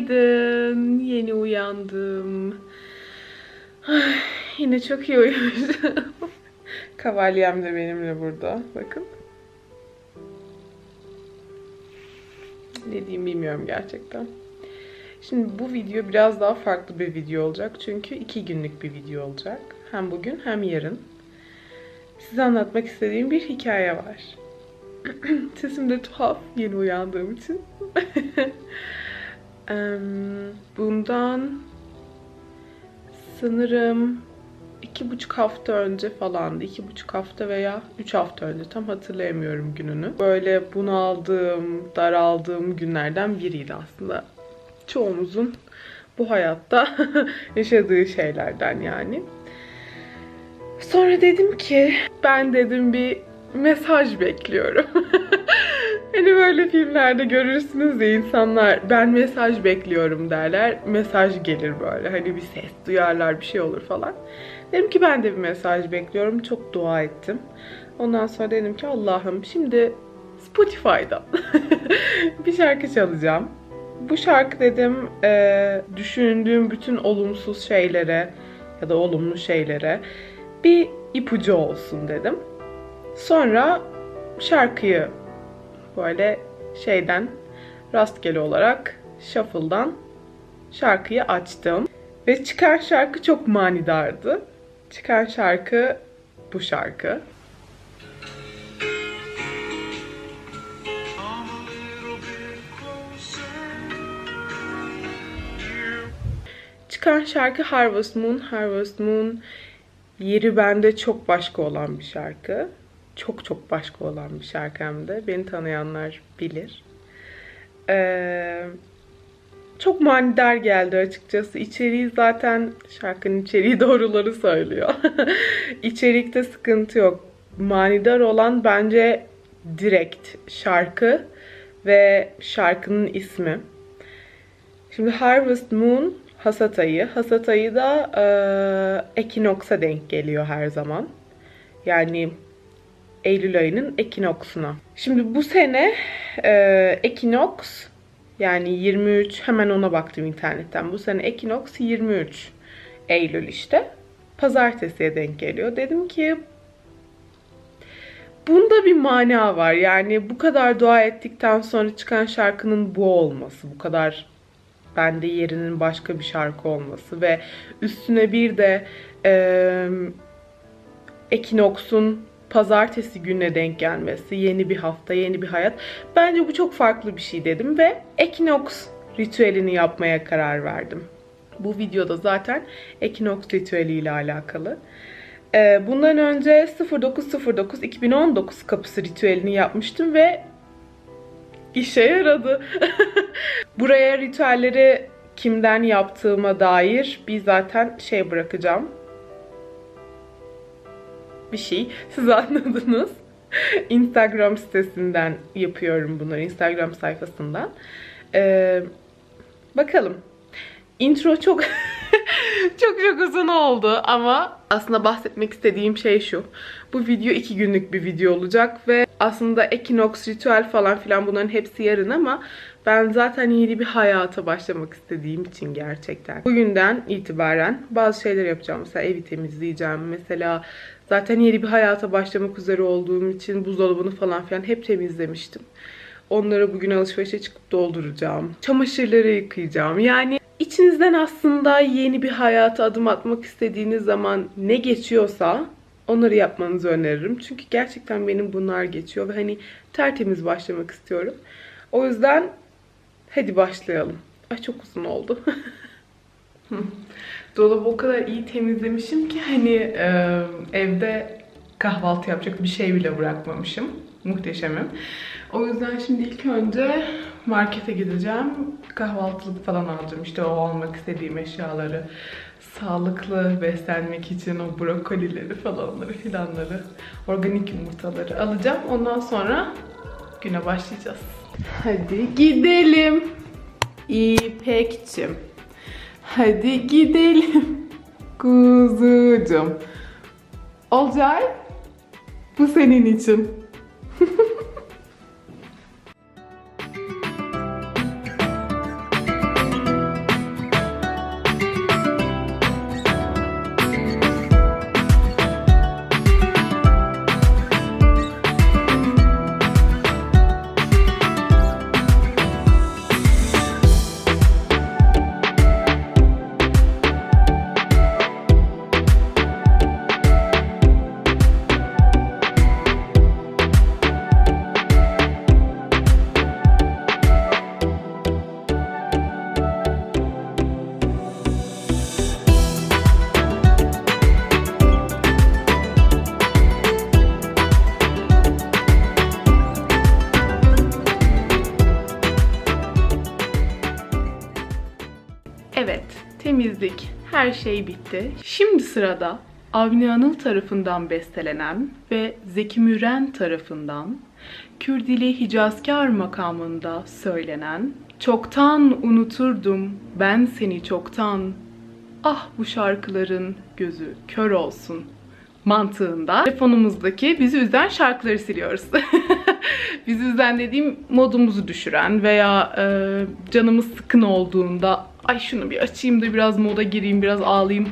Günaydın. Yeni uyandım. Ay, yine çok iyi uyumuşum. Kavalyem de benimle burada. Bakın. Ne diyeyim bilmiyorum gerçekten. Şimdi bu video biraz daha farklı bir video olacak. Çünkü iki günlük bir video olacak. Hem bugün hem yarın. Size anlatmak istediğim bir hikaye var. Sesim de tuhaf yeni uyandığım için. Bundan sanırım iki buçuk hafta önce falandı. iki buçuk hafta veya üç hafta önce. Tam hatırlayamıyorum gününü. Böyle bunaldığım, daraldığım günlerden biriydi aslında. Çoğumuzun bu hayatta yaşadığı şeylerden yani. Sonra dedim ki ben dedim bir mesaj bekliyorum. hani böyle filmlerde görürsünüz ya insanlar ben mesaj bekliyorum derler. Mesaj gelir böyle hani bir ses duyarlar bir şey olur falan. Dedim ki ben de bir mesaj bekliyorum. Çok dua ettim. Ondan sonra dedim ki Allah'ım şimdi Spotify'dan bir şarkı çalacağım. Bu şarkı dedim eee, düşündüğüm bütün olumsuz şeylere ya da olumlu şeylere bir ipucu olsun dedim. Sonra şarkıyı böyle şeyden rastgele olarak shuffle'dan şarkıyı açtım. Ve çıkan şarkı çok manidardı. Çıkan şarkı bu şarkı. Çıkan şarkı Harvest Moon. Harvest Moon yeri bende çok başka olan bir şarkı. Çok çok başka olan bir şarkı hem. Beni tanıyanlar bilir. Ee, çok manidar geldi açıkçası. İçeriği zaten şarkının içeriği doğruları söylüyor. İçerikte sıkıntı yok. Manidar olan bence direkt şarkı ve şarkının ismi. Şimdi Harvest Moon hasat ayı. Hasat ayı da e, ekinoks'a denk geliyor her zaman. Yani Eylül ayının ekinoksuna. Şimdi bu sene e, ekinoks yani 23 hemen ona baktım internetten. Bu sene ekinoks 23 Eylül işte. Pazartesiye denk geliyor. Dedim ki bunda bir mana var. Yani bu kadar dua ettikten sonra çıkan şarkının bu olması, bu kadar bende yerinin başka bir şarkı olması ve üstüne bir de e, Ekinoks'un pazartesi gününe denk gelmesi, yeni bir hafta, yeni bir hayat. Bence bu çok farklı bir şey dedim ve Ekinoks ritüelini yapmaya karar verdim. Bu videoda zaten Ekinoks ritüeli ile alakalı. Ee, bundan önce 0909 2019 kapısı ritüelini yapmıştım ve işe yaradı. Buraya ritüelleri kimden yaptığıma dair bir zaten şey bırakacağım. Bir şey. Siz anladınız. Instagram sitesinden yapıyorum bunları. Instagram sayfasından. Ee, bakalım. Intro çok çok çok uzun oldu ama aslında bahsetmek istediğim şey şu. Bu video iki günlük bir video olacak ve aslında Equinox, ritüel falan filan bunların hepsi yarın ama ben zaten yeni bir hayata başlamak istediğim için gerçekten. Bugünden itibaren bazı şeyler yapacağım. Mesela evi temizleyeceğim. Mesela zaten yeni bir hayata başlamak üzere olduğum için buzdolabını falan filan hep temizlemiştim. Onları bugün alışverişe çıkıp dolduracağım. Çamaşırları yıkayacağım. Yani içinizden aslında yeni bir hayata adım atmak istediğiniz zaman ne geçiyorsa onları yapmanızı öneririm. Çünkü gerçekten benim bunlar geçiyor ve hani tertemiz başlamak istiyorum. O yüzden hadi başlayalım. Ay çok uzun oldu. Dolabı o kadar iyi temizlemişim ki hani e, evde kahvaltı yapacak bir şey bile bırakmamışım. Muhteşemim. O yüzden şimdi ilk önce markete gideceğim. Kahvaltılık falan alacağım. İşte o almak istediğim eşyaları. Sağlıklı beslenmek için o brokolileri falanları filanları. Organik yumurtaları alacağım. Ondan sonra güne başlayacağız. Hadi gidelim. İpekçim. Hadi gidelim. Kuzucum. Olcay. Bu senin için. her şey bitti. Şimdi sırada Avni Anıl tarafından bestelenen ve Zeki Müren tarafından Kürdili Hicazkar makamında söylenen Çoktan unuturdum ben seni çoktan Ah bu şarkıların gözü kör olsun mantığında telefonumuzdaki bizi üzen şarkıları siliyoruz. bizi üzen dediğim modumuzu düşüren veya e, canımız sıkın olduğunda ay şunu bir açayım da biraz moda gireyim biraz ağlayayım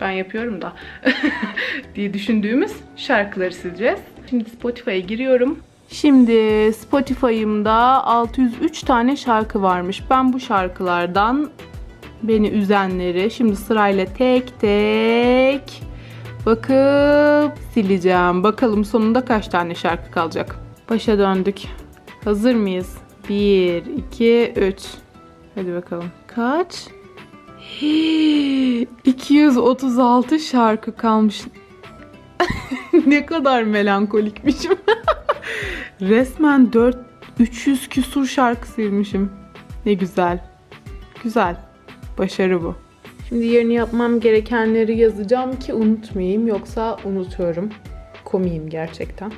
ben yapıyorum da diye düşündüğümüz şarkıları sileceğiz. Şimdi Spotify'a giriyorum. Şimdi Spotify'ımda 603 tane şarkı varmış. Ben bu şarkılardan beni üzenleri şimdi sırayla tek tek bakıp sileceğim. Bakalım sonunda kaç tane şarkı kalacak. Başa döndük. Hazır mıyız? 1, 2, 3. Hadi bakalım. Kaç? Hii, 236 şarkı kalmış. ne kadar melankolikmişim. Resmen 4 300 küsur şarkı silmişim. Ne güzel. Güzel. Başarı bu. Şimdi yerini yapmam gerekenleri yazacağım ki unutmayayım yoksa unutuyorum. Komiyim gerçekten.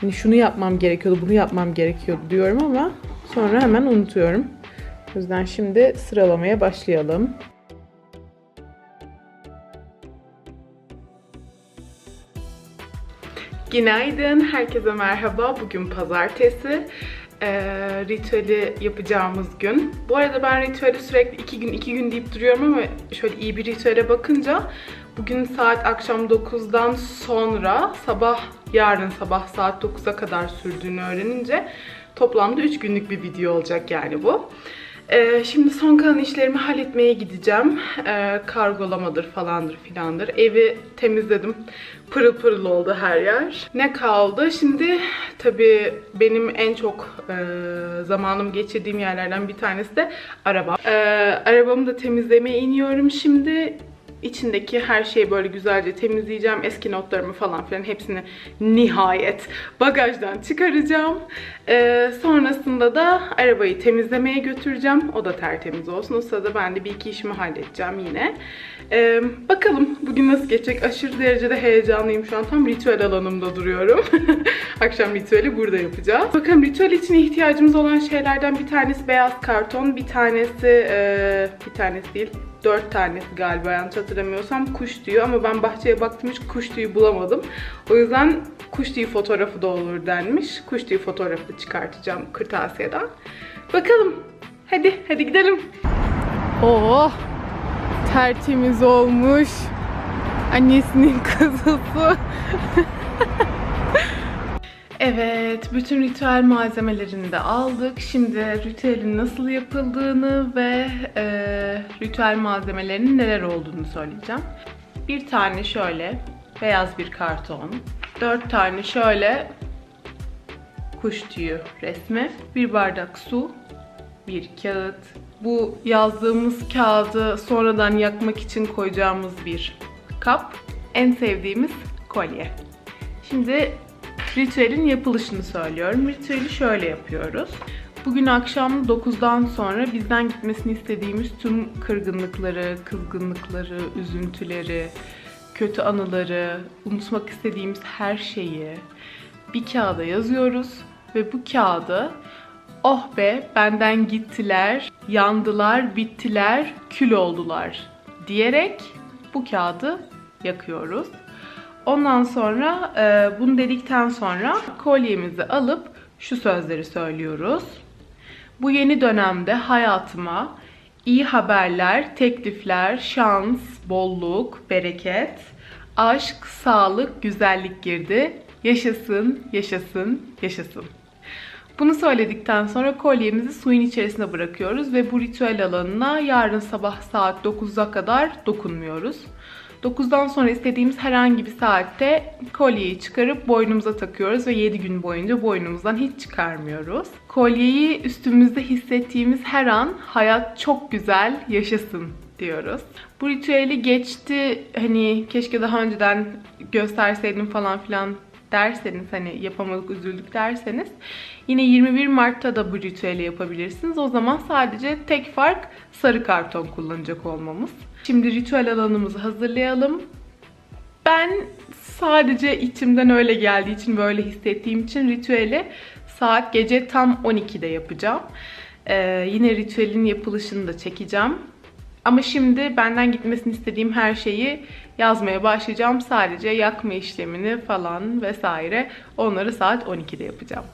Hani şunu yapmam gerekiyordu, bunu yapmam gerekiyordu diyorum ama sonra hemen unutuyorum. O yüzden şimdi sıralamaya başlayalım. Günaydın, herkese merhaba. Bugün pazartesi. Ee, ritüeli yapacağımız gün. Bu arada ben ritüeli sürekli iki gün iki gün deyip duruyorum ama şöyle iyi bir ritüele bakınca bugün saat akşam 9'dan sonra sabah yarın sabah saat 9'a kadar sürdüğünü öğrenince toplamda 3 günlük bir video olacak yani bu. Ee, şimdi son kalan işlerimi halletmeye gideceğim. Ee, kargolamadır falandır filandır. Evi temizledim. Pırıl pırıl oldu her yer. Ne kaldı? Şimdi tabii benim en çok e, zamanım geçirdiğim yerlerden bir tanesi de araba. Ee, arabamı da temizlemeye iniyorum şimdi. İçindeki her şeyi böyle güzelce temizleyeceğim. Eski notlarımı falan filan hepsini nihayet bagajdan çıkaracağım. Ee, sonrasında da arabayı temizlemeye götüreceğim. O da tertemiz olsun. O sırada ben de bir iki işimi halledeceğim yine. Ee, bakalım bugün nasıl geçecek. Aşırı derecede heyecanlıyım şu an. Tam ritüel alanımda duruyorum. Akşam ritüeli burada yapacağız. Bakalım ritüel için ihtiyacımız olan şeylerden bir tanesi beyaz karton. Bir tanesi, e, bir tanesi değil dört tanesi galiba yanlış hatırlamıyorsam kuş tüyü ama ben bahçeye baktım hiç kuş tüyü bulamadım. O yüzden kuş tüyü fotoğrafı da olur denmiş. Kuş tüyü fotoğrafı çıkartacağım kırtasiyeden. Bakalım. Hadi, hadi gidelim. Oh, tertemiz olmuş. Annesinin kızısı. Evet, bütün ritüel malzemelerini de aldık. Şimdi ritüelin nasıl yapıldığını ve e, ritüel malzemelerinin neler olduğunu söyleyeceğim. Bir tane şöyle beyaz bir karton, dört tane şöyle kuş tüyü resmi, bir bardak su, bir kağıt. Bu yazdığımız kağıdı sonradan yakmak için koyacağımız bir kap. En sevdiğimiz kolye. Şimdi ritüelin yapılışını söylüyorum. Ritüeli şöyle yapıyoruz. Bugün akşam 9'dan sonra bizden gitmesini istediğimiz tüm kırgınlıkları, kızgınlıkları, üzüntüleri, kötü anıları, unutmak istediğimiz her şeyi bir kağıda yazıyoruz ve bu kağıdı oh be benden gittiler, yandılar, bittiler, kül oldular diyerek bu kağıdı yakıyoruz. Ondan sonra e, bunu dedikten sonra kolyemizi alıp şu sözleri söylüyoruz. Bu yeni dönemde hayatıma iyi haberler, teklifler, şans, bolluk, bereket, aşk, sağlık, güzellik girdi. Yaşasın, yaşasın, yaşasın. Bunu söyledikten sonra kolyemizi suyun içerisine bırakıyoruz ve bu ritüel alanına yarın sabah saat 9'a kadar dokunmuyoruz. 9'dan sonra istediğimiz herhangi bir saatte kolyeyi çıkarıp boynumuza takıyoruz ve 7 gün boyunca boynumuzdan hiç çıkarmıyoruz. Kolyeyi üstümüzde hissettiğimiz her an hayat çok güzel yaşasın diyoruz. Bu ritüeli geçti hani keşke daha önceden gösterseydim falan filan derseniz hani yapamadık üzüldük derseniz yine 21 Mart'ta da bu ritüeli yapabilirsiniz. O zaman sadece tek fark sarı karton kullanacak olmamız. Şimdi ritüel alanımızı hazırlayalım. Ben sadece içimden öyle geldiği için, böyle hissettiğim için ritüeli saat gece tam 12'de yapacağım. Ee, yine ritüelin yapılışını da çekeceğim. Ama şimdi benden gitmesini istediğim her şeyi yazmaya başlayacağım. Sadece yakma işlemini falan vesaire onları saat 12'de yapacağım.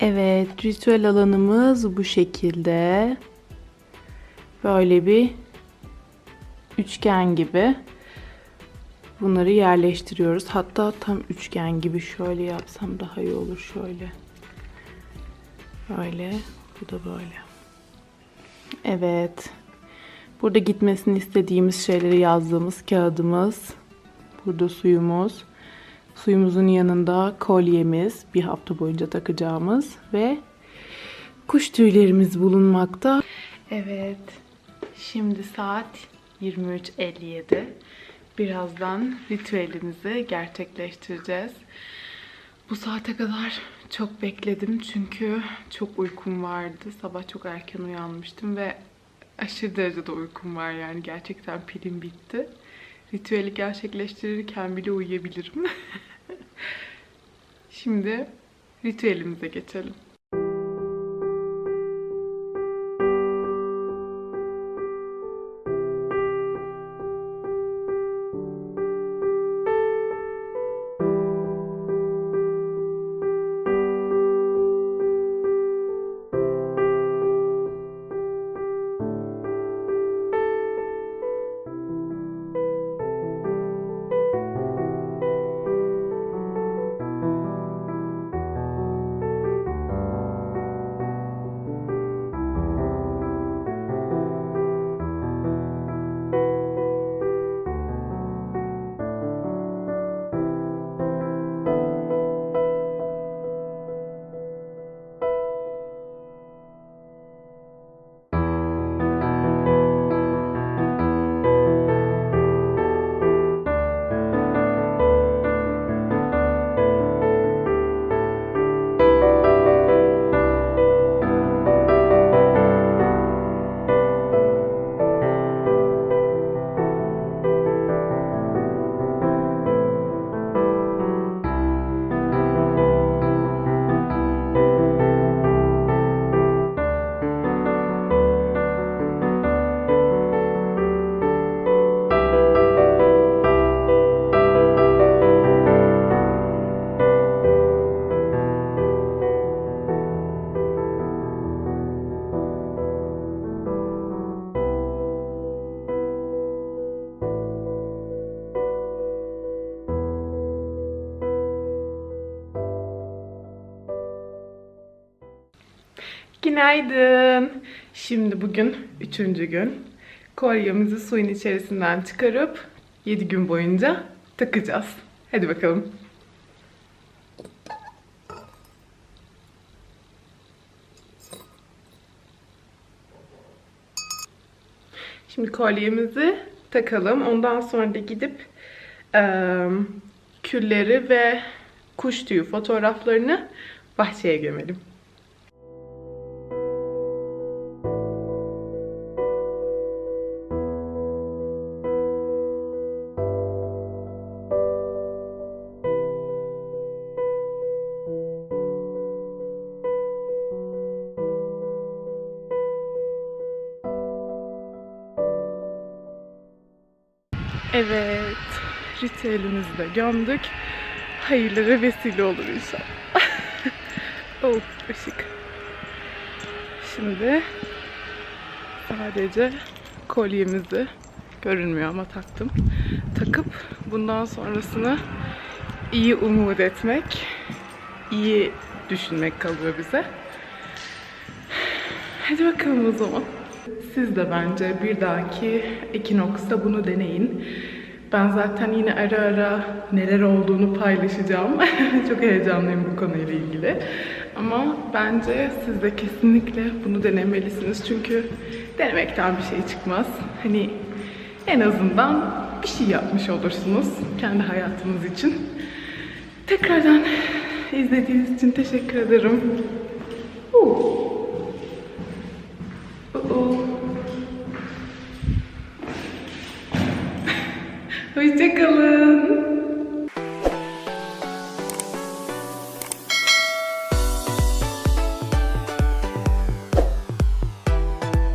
Evet, ritüel alanımız bu şekilde. Böyle bir üçgen gibi. Bunları yerleştiriyoruz. Hatta tam üçgen gibi şöyle yapsam daha iyi olur şöyle. Böyle, bu da böyle. Evet. Burada gitmesini istediğimiz şeyleri yazdığımız kağıdımız. Burada suyumuz. Suyumuzun yanında kolyemiz, bir hafta boyunca takacağımız ve kuş tüylerimiz bulunmakta. Evet. Şimdi saat 23.57. Birazdan ritüelimizi gerçekleştireceğiz. Bu saate kadar çok bekledim çünkü çok uykum vardı. Sabah çok erken uyanmıştım ve aşırı derecede uykum var yani gerçekten pilim bitti. Ritüeli gerçekleştirirken bile uyuyabilirim. Şimdi ritüelimize geçelim. Günaydın. Şimdi bugün üçüncü gün. Kolyemizi suyun içerisinden çıkarıp 7 gün boyunca takacağız. Hadi bakalım. Şimdi kolyemizi takalım. Ondan sonra da gidip külleri ve kuş tüyü fotoğraflarını bahçeye gömelim. Evet, ritüelimizi de gömdük. Hayırlara vesile olur inşallah. oh, ışık. Şimdi sadece kolyemizi görünmüyor ama taktım. Takıp bundan sonrasını iyi umut etmek, iyi düşünmek kalıyor bize. Hadi bakalım o zaman. Siz de bence bir dahaki Ekinox'ta bunu deneyin. Ben zaten yine ara ara neler olduğunu paylaşacağım. Çok heyecanlıyım bu konuyla ilgili. Ama bence siz de kesinlikle bunu denemelisiniz. Çünkü denemekten bir şey çıkmaz. Hani en azından bir şey yapmış olursunuz kendi hayatınız için. Tekrardan izlediğiniz için teşekkür ederim. Uh.